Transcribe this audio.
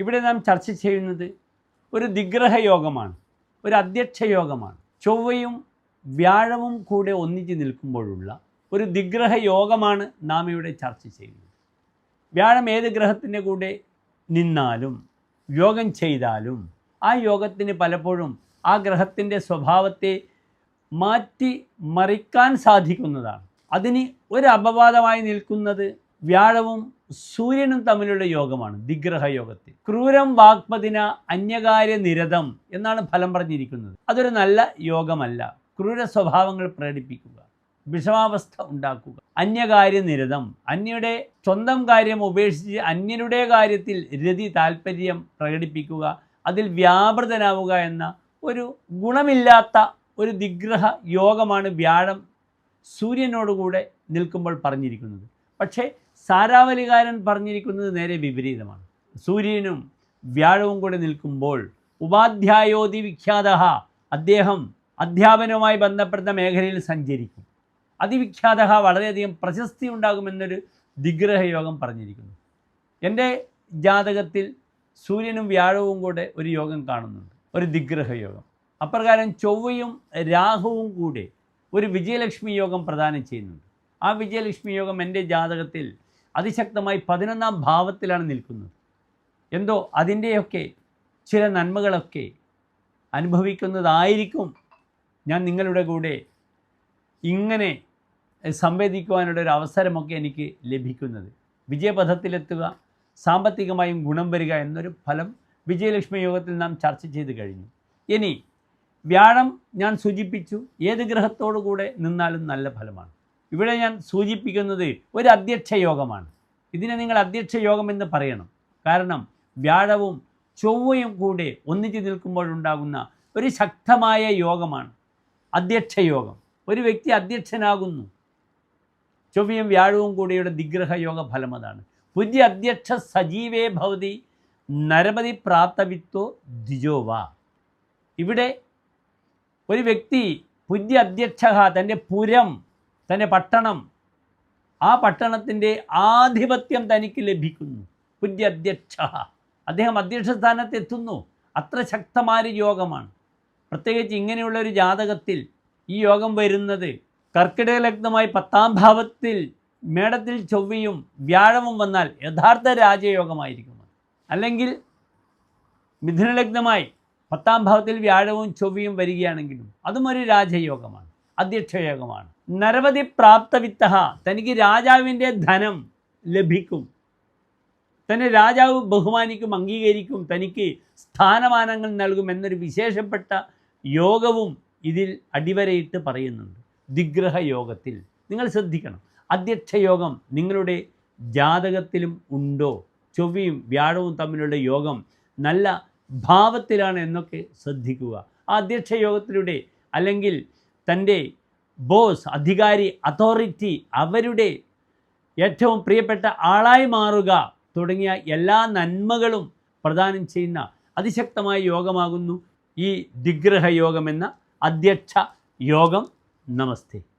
ഇവിടെ നാം ചർച്ച ചെയ്യുന്നത് ഒരു ദിഗ്രഹ യോഗമാണ് ഒരു അധ്യക്ഷ യോഗമാണ്. ചൊവ്വയും വ്യാഴവും കൂടെ ഒന്നിച്ച് നിൽക്കുമ്പോഴുള്ള ഒരു ദിഗ്രഹ യോഗമാണ് നാം ഇവിടെ ചർച്ച ചെയ്യുന്നത്. വ്യാഴം ഏത് ഗ്രഹത്തിന്റെ കൂടെ നിന്നാലും യോഗം ചെയ്താലും ആ യോഗത്തിന് പലപ്പോഴും ആ ഗ്രഹത്തിന്റെ സ്വഭാവത്തെ മാറ്റി മറിക്കാൻ സാധിക്കുന്നതാണ്. അതിന് ഒരു അപവാദമായി നിൽക്കുന്നത് വ്യാഴവും സൂര്യനും തമ്മിലുള്ള യോഗമാണ് ദിഗ്രഹ യോഗത്തിൽ ക്രൂരം വാഗ്പതിന അന്യകാര്യ നിരതം എന്നാണ് ഫലം പറഞ്ഞിരിക്കുന്നത്. അതൊരു നല്ല യോഗമല്ല. ക്രൂര സ്വഭാവങ്ങൾ പ്രകടിപ്പിക്കുക വിഷമാവസ്ഥ ഉണ്ടാക്കുക. അന്യകാര്യ നിരതം അന്യയുടെ സ്വന്തം കാര്യം ഉപേക്ഷിച്ച് അന്യരുടെ കാര്യത്തിൽ രതി താല്പര്യം പ്രകടിപ്പിക്കുക അതിൽ വ്യാപൃതനാവുക എന്ന ഒരു ഗുണമില്ലാത്ത ഒരു ദിഗ്രഹ യോഗമാണ് വ്യാഴം സൂര്യനോടുകൂടെ നിൽക്കുമ്പോൾ പറഞ്ഞിരിക്കുന്നത്. പക്ഷേ സാരാവലികാരൻ പറഞ്ഞിരിക്കുന്നത് നേരെ വിപരീതമാണ്. സൂര്യനും വ്യാഴവും കൂടെ നിൽക്കുമ്പോൾ ഉപാധ്യായോതി വിഖ്യാത അദ്ദേഹം അധ്യാപനവുമായി ബന്ധപ്പെട്ട മേഖലയിൽ സഞ്ചരിക്കും. അതിവിഖ്യാത വളരെയധികം പ്രശസ്തി ഉണ്ടാകുമെന്നൊരു ദിഗ്രഹയോഗം പറഞ്ഞിരിക്കുന്നു. എന്റെ ജാതകത്തിൽ സൂര്യനും വ്യാഴവും കൂടെ ഒരു യോഗം കാണുന്നുണ്ട്. ഒരു ദിഗ്രഹയോഗം അപ്രകാരം ചൊവ്വയും രാഹുവും കൂടെ ഒരു വിജയലക്ഷ്മി യോഗം പ്രദാനം ചെയ്യുന്നുണ്ട്. ആ വിജയലക്ഷ്മി യോഗം എന്റെ ജാതകത്തിൽ അതിശക്തമായി പതിനൊന്നാം ഭാവത്തിലാണ് നിൽക്കുന്നത്. എന്തോ അതിന്റെയൊക്കെ ചില നന്മകളൊക്കെ അനുഭവിക്കുന്നതായിരിക്കും ഞാൻ നിങ്ങളുടെ കൂടെ ഇങ്ങനെ സംവേദിക്കുവാനുള്ള ഒരു അവസരമൊക്കെ എനിക്ക് ലഭിക്കുന്നത്. വിജയപഥത്തിലെത്തുക സാമ്പത്തികമായും ഗുണം വരിക എന്നൊരു ഫലം വിജയലക്ഷ്മി യോഗത്തിൽ നാം ചർച്ച ചെയ്ത് കഴിഞ്ഞു. ഇനി വ്യാഴം ഞാൻ സൂചിപ്പിച്ചു ഏത് ഗ്രഹത്തോടു കൂടെ നിന്നാലും നല്ല ഫലമാണ്. ഇവിടെ ഞാൻ സൂചിപ്പിക്കുന്നത് ഒരു അധ്യക്ഷ യോഗമാണ്. ഇതിനെ നിങ്ങൾ അധ്യക്ഷ യോഗം എന്ന് പറയണം. കാരണം വ്യാഴവും ചൊവ്വയും കൂടെ ഒന്നിച്ച് നിൽക്കുമ്പോഴുണ്ടാകുന്ന ഒരു ശക്തമായ യോഗമാണ് അധ്യക്ഷ യോഗം. ഒരു വ്യക്തി അധ്യക്ഷനാകുന്നു. ചൊവ്വയും വ്യാഴവും കൂടിയുടെ ദിഗ്രഹ യോഗ ഫലം അതാണ്. പുതിയ അധ്യക്ഷ സജീവേ ഭവതി നരപതി പ്രാപ്തവിത്വോ ദ്വിജോവ ഇവിടെ ഒരു വ്യക്തി പുതിയ അധ്യക്ഷ തന്റെ പുരം തന്റെ പട്ടണം. ആ പട്ടണത്തിന്റെ ആധിപത്യം തനിക്ക് ലഭിക്കുന്നു. പുതിയ അധ്യക്ഷ. അദ്ദേഹം അധ്യക്ഷ സ്ഥാനത്ത് എത്തുന്നു. അത്ര ശക്തമായ യോഗമാണ്. പ്രത്യേകിച്ച് ഇങ്ങനെയുള്ള ഒരു ജാതകത്തിൽ ഈ യോഗം വരുന്നത് കർക്കിടക ലഗ്നമായി പത്താം ഭാവത്തിൽ മേടത്തിൽ ചൊവ്വയും വ്യാഴവും വന്നാൽ യഥാർത്ഥ രാജയോഗമായിരിക്കും അല്ലെങ്കിൽ മിഥുനലഗ്നമായി പത്താം ഭാവത്തിൽ വ്യാഴവും ചൊവ്വയും വരികയാണെങ്കിലും അതും ഒരു രാജയോഗമാണ് അധ്യക്ഷയോഗമാണ്. നരവധി പ്രാപ്തവിത്ത തനിക്ക് രാജാവിന്റെ ധനം ലഭിക്കും. തന്നെ രാജാവ് ബഹുമാനിക്കും അംഗീകരിക്കും തനിക്ക് സ്ഥാനമാനങ്ങൾ നൽകും എന്നൊരു വിശേഷപ്പെട്ട യോഗവും ഇതിൽ അടിവരയിട്ട് പറയുന്നുണ്ട്. ദിഗ്രഹ യോഗത്തിൽ നിങ്ങൾ ശ്രദ്ധിക്കണം. അധ്യക്ഷ യോഗം നിങ്ങളുടെ ജാതകത്തിലും ഉണ്ടോ? ചൊവ്വയും വ്യാഴവും തമ്മിലുള്ള യോഗം നല്ല ഭാവത്തിലാണ് എന്നൊക്കെ ശ്രദ്ധിക്കുക. ആ അധ്യക്ഷ യോഗത്തിലൂടെ അല്ലെങ്കിൽ തന്റെ ബോസ് അധികാരി അതോറിറ്റി അവരുടെ ഏറ്റവും പ്രിയപ്പെട്ട ആളായി മാറുക തുടങ്ങിയ എല്ലാ നന്മകളും പ്രദാനം ചെയ്യുന്ന അതിശക്തമായ യോഗമാകുന്നു ഈ ദിഗ്രഹ യോഗമെന്ന അധ്യക്ഷ യോഗം. നമസ്തേ.